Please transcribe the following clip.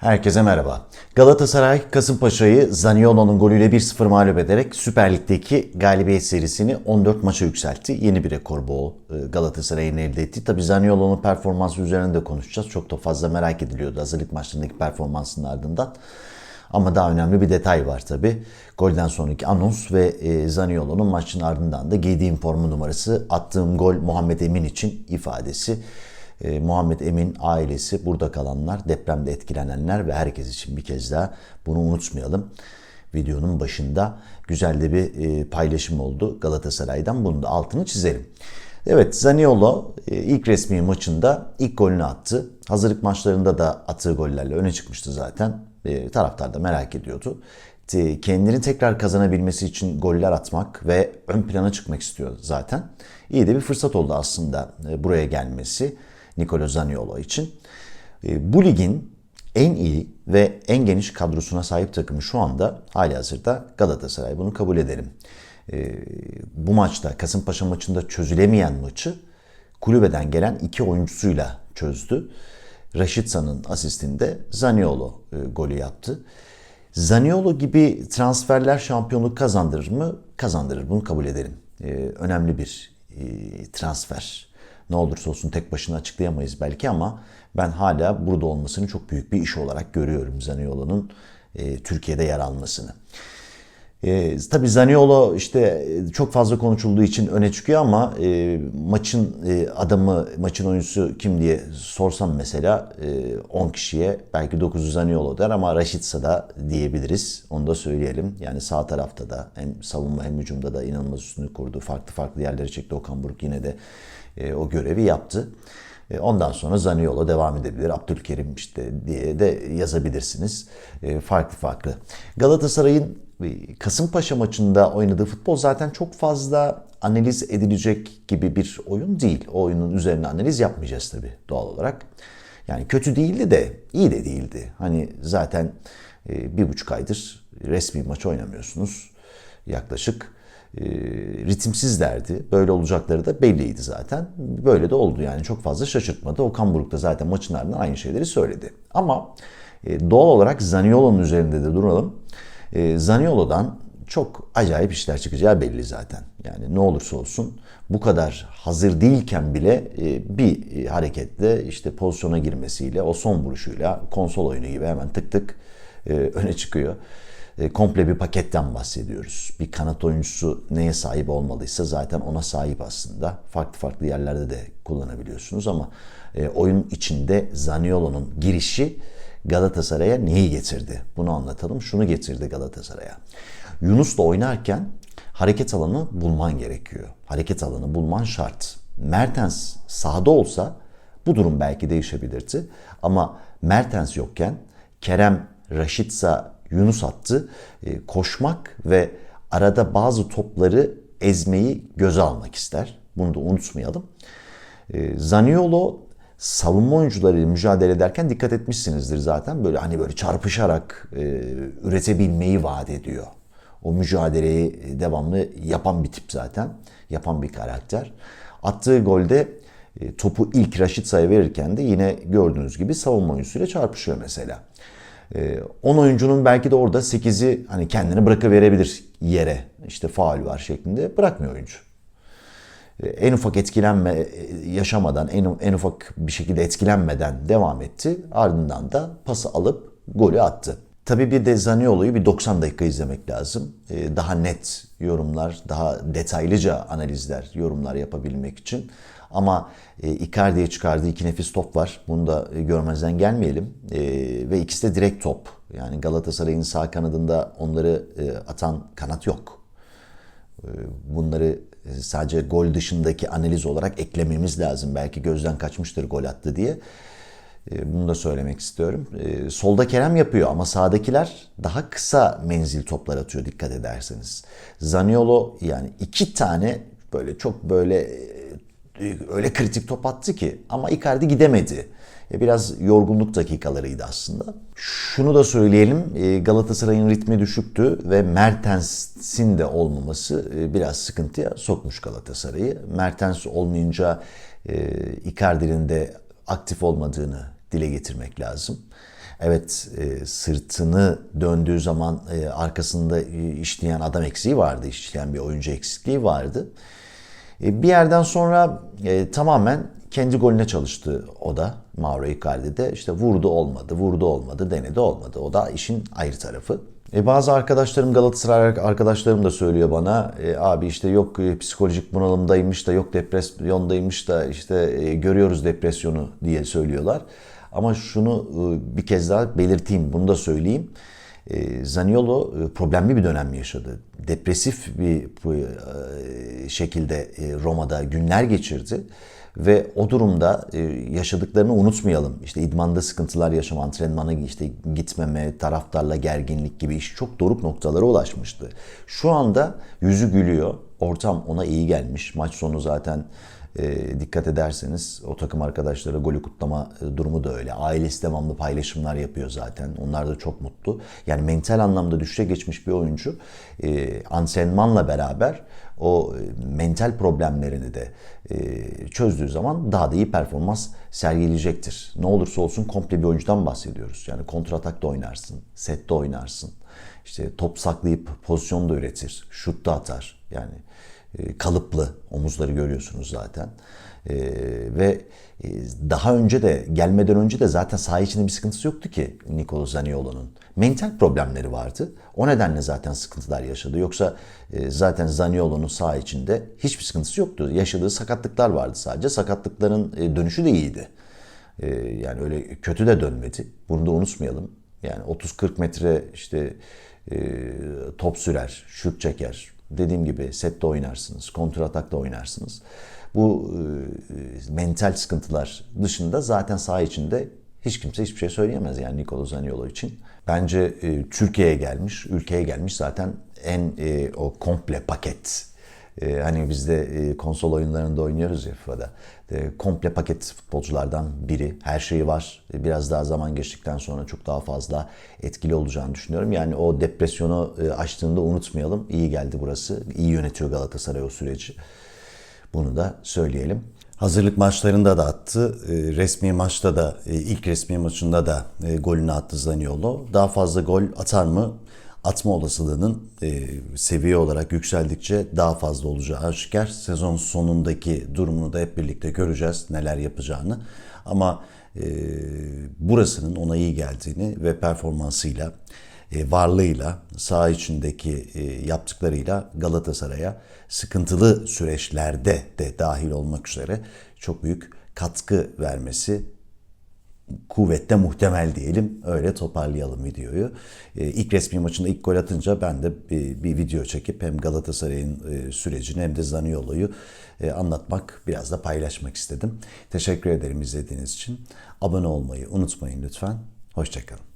Herkese merhaba. Galatasaray Kasımpaşa'yı Zaniolo'nun golüyle 1-0 mağlup ederek Süper Lig'deki galibiyet serisini 14 maça yükseltti. Yeni bir rekor bu e, Galatasaray'ın elde etti. Tabi Zaniolo'nun performansı üzerine de konuşacağız. Çok da fazla merak ediliyordu hazırlık maçlarındaki performansının ardından. Ama daha önemli bir detay var tabi. Golden sonraki anons ve e, Zaniolo'nun maçın ardından da giydiğim formu numarası attığım gol Muhammed Emin için ifadesi. E, Muhammed Emin ailesi, burada kalanlar, depremde etkilenenler ve herkes için bir kez daha bunu unutmayalım. Videonun başında güzel de bir e, paylaşım oldu Galatasaray'dan. Bunu da altını çizelim. Evet Zaniolo e, ilk resmi maçında ilk golünü attı. Hazırlık maçlarında da attığı gollerle öne çıkmıştı zaten. E, taraftar da merak ediyordu. E, kendini tekrar kazanabilmesi için goller atmak ve ön plana çıkmak istiyor zaten. İyi de bir fırsat oldu aslında e, buraya gelmesi. Nicolo Zaniolo için. E, bu ligin en iyi ve en geniş kadrosuna sahip takımı şu anda hali hazırda Galatasaray. Bunu kabul edelim. E, bu maçta Kasımpaşa maçında çözülemeyen maçı kulübeden gelen iki oyuncusuyla çözdü. Raşitsa'nın asistinde Zaniolo e, golü yaptı. Zaniolo gibi transferler şampiyonluk kazandırır mı? Kazandırır. Bunu kabul edelim. önemli bir transfer ne olursa olsun tek başına açıklayamayız belki ama ben hala burada olmasını çok büyük bir iş olarak görüyorum Zaniolo'nun e, Türkiye'de yer almasını. E, tabii Zaniolo işte e, çok fazla konuşulduğu için öne çıkıyor ama e, maçın e, adamı, maçın oyuncusu kim diye sorsam mesela e, 10 kişiye belki 9'u Zaniolo der ama Raşitsa da diyebiliriz. Onu da söyleyelim. Yani sağ tarafta da hem savunma hem hücumda da inanılmaz üstünlük kurdu. Farklı farklı yerlere çekti. Okan Buruk yine de e, o görevi yaptı. E, ondan sonra Zaniolo devam edebilir. Abdülkerim işte diye de yazabilirsiniz. E, farklı farklı. Galatasaray'ın Kasımpaşa maçında oynadığı futbol zaten çok fazla analiz edilecek gibi bir oyun değil. O oyunun üzerine analiz yapmayacağız tabii doğal olarak. Yani kötü değildi de iyi de değildi. Hani zaten bir buçuk aydır resmi maç oynamıyorsunuz yaklaşık e, ritimsizlerdi. Böyle olacakları da belliydi zaten. Böyle de oldu yani çok fazla şaşırtmadı. Okan Buruk da zaten maçın ardından aynı şeyleri söyledi. Ama e, doğal olarak Zaniolo'nun üzerinde de duralım. E, Zaniolo'dan çok acayip işler çıkacağı belli zaten. Yani ne olursa olsun bu kadar hazır değilken bile e, bir e, hareketle işte pozisyona girmesiyle o son vuruşuyla konsol oyunu gibi hemen tık tık e, öne çıkıyor komple bir paketten bahsediyoruz. Bir kanat oyuncusu neye sahip olmalıysa zaten ona sahip aslında. Farklı farklı yerlerde de kullanabiliyorsunuz ama oyun içinde Zaniolo'nun girişi Galatasaray'a neyi getirdi? Bunu anlatalım. Şunu getirdi Galatasaray'a. Yunus'la oynarken hareket alanı bulman gerekiyor. Hareket alanı bulman şart. Mertens sahada olsa bu durum belki değişebilirdi. Ama Mertens yokken Kerem, Raşitsa Yunus attı. E, koşmak ve arada bazı topları ezmeyi göze almak ister. Bunu da unutmayalım. E, Zaniolo savunma oyuncularıyla mücadele ederken dikkat etmişsinizdir zaten. Böyle hani böyle çarpışarak e, üretebilmeyi vaat ediyor. O mücadeleyi devamlı yapan bir tip zaten. Yapan bir karakter. Attığı golde e, topu ilk Raşit Say'a verirken de yine gördüğünüz gibi savunma oyuncusuyla çarpışıyor mesela. 10 ee, oyuncunun belki de orada 8'i hani kendini bırakıverebilir yere. İşte faul var şeklinde bırakmıyor oyuncu. Ee, en ufak etkilenme e, yaşamadan, en, en ufak bir şekilde etkilenmeden devam etti. Ardından da pası alıp golü attı. Tabii bir de Zaniolo'yu bir 90 dakika izlemek lazım. Ee, daha net yorumlar, daha detaylıca analizler, yorumlar yapabilmek için. Ama e, Icardi'ye çıkardığı iki nefis top var. Bunu da e, görmezden gelmeyelim. E, ve ikisi de direkt top. Yani Galatasaray'ın sağ kanadında onları atan kanat yok. Bunları sadece gol dışındaki analiz olarak eklememiz lazım. Belki gözden kaçmıştır gol attı diye. E, bunu da söylemek istiyorum. E, solda Kerem yapıyor ama sağdakiler daha kısa menzil toplar atıyor dikkat ederseniz. Zaniolo yani iki tane böyle çok böyle öyle kritik top attı ki ama Icardi gidemedi. E, biraz yorgunluk dakikalarıydı aslında. Şunu da söyleyelim e, Galatasaray'ın ritmi düşüktü ve Mertens'in de olmaması e, biraz sıkıntıya sokmuş Galatasaray'ı. Mertens olmayınca Icardi'nin de aktif olmadığını dile getirmek lazım. Evet sırtını döndüğü zaman arkasında işleyen adam eksiği vardı, işleyen bir oyuncu eksikliği vardı. E, bir yerden sonra e, tamamen kendi golüne çalıştı o da Mauro Icardi'de. İşte vurdu olmadı, vurdu olmadı, denedi olmadı. O da işin ayrı tarafı. E, bazı arkadaşlarım Galatasaray arkadaşlarım da söylüyor bana e, abi işte yok e, psikolojik bunalımdaymış da yok depresyondaymış da işte e, görüyoruz depresyonu diye söylüyorlar. Ama şunu e, bir kez daha belirteyim, bunu da söyleyeyim. E, Zaniolo e, problemli bir dönem yaşadı. Depresif bir e, şekilde e, Roma'da günler geçirdi. Ve o durumda yaşadıklarını unutmayalım. İşte idmanda sıkıntılar yaşama, antrenmana işte gitmeme, taraftarla gerginlik gibi iş çok doruk noktalara ulaşmıştı. Şu anda yüzü gülüyor. Ortam ona iyi gelmiş. Maç sonu zaten e, dikkat ederseniz o takım arkadaşları golü kutlama e, durumu da öyle. Ailesi devamlı paylaşımlar yapıyor zaten. Onlar da çok mutlu. Yani mental anlamda düşüşe geçmiş bir oyuncu e, antrenmanla beraber o e, mental problemlerini de e, çözdüğü zaman daha da iyi performans sergileyecektir. Ne olursa olsun komple bir oyuncudan bahsediyoruz. Yani kontratakta oynarsın, sette oynarsın. İşte top saklayıp pozisyon da üretir, şut da atar. Yani kalıplı omuzları görüyorsunuz zaten. E, ve e, daha önce de gelmeden önce de zaten saha içinde bir sıkıntısı yoktu ki Nicolo Zaniolo'nun. Mental problemleri vardı. O nedenle zaten sıkıntılar yaşadı. Yoksa zaten Zaniolo'nun saha içinde hiçbir sıkıntısı yoktu. Yaşadığı sakatlıklar vardı sadece. Sakatlıkların dönüşü de iyiydi. Yani öyle kötü de dönmedi. Bunu da unutmayalım. Yani 30-40 metre işte top sürer, şut çeker, dediğim gibi sette oynarsınız, kontratakta oynarsınız. Bu e, mental sıkıntılar dışında zaten saha içinde hiç kimse hiçbir şey söyleyemez yani Nicolo Zaniolo için. Bence e, Türkiye'ye gelmiş, ülkeye gelmiş zaten en e, o komple paket. E, hani biz de e, konsol oyunlarında oynuyoruz ya FIFA'da. E, komple paket futbolculardan biri. Her şeyi var. E, biraz daha zaman geçtikten sonra çok daha fazla etkili olacağını düşünüyorum. Yani o depresyonu e, açtığında unutmayalım. İyi geldi burası. İyi yönetiyor Galatasaray o süreci. Bunu da söyleyelim. Hazırlık maçlarında da attı. Resmi maçta da e, ilk resmi maçında da golünü attı Zaniolo. Daha fazla gol atar mı? Atma olasılığının seviye olarak yükseldikçe daha fazla olacağı aşikar. Sezon sonundaki durumunu da hep birlikte göreceğiz neler yapacağını. Ama burasının ona iyi geldiğini ve performansıyla varlığıyla, saha içindeki yaptıklarıyla Galatasaray'a sıkıntılı süreçlerde de dahil olmak üzere çok büyük katkı vermesi kuvvette muhtemel diyelim. Öyle toparlayalım videoyu. İlk resmi maçında ilk gol atınca ben de bir, bir video çekip hem Galatasaray'ın sürecini hem de Zaniolo'yu anlatmak, biraz da paylaşmak istedim. Teşekkür ederim izlediğiniz için. Abone olmayı unutmayın lütfen. Hoşçakalın.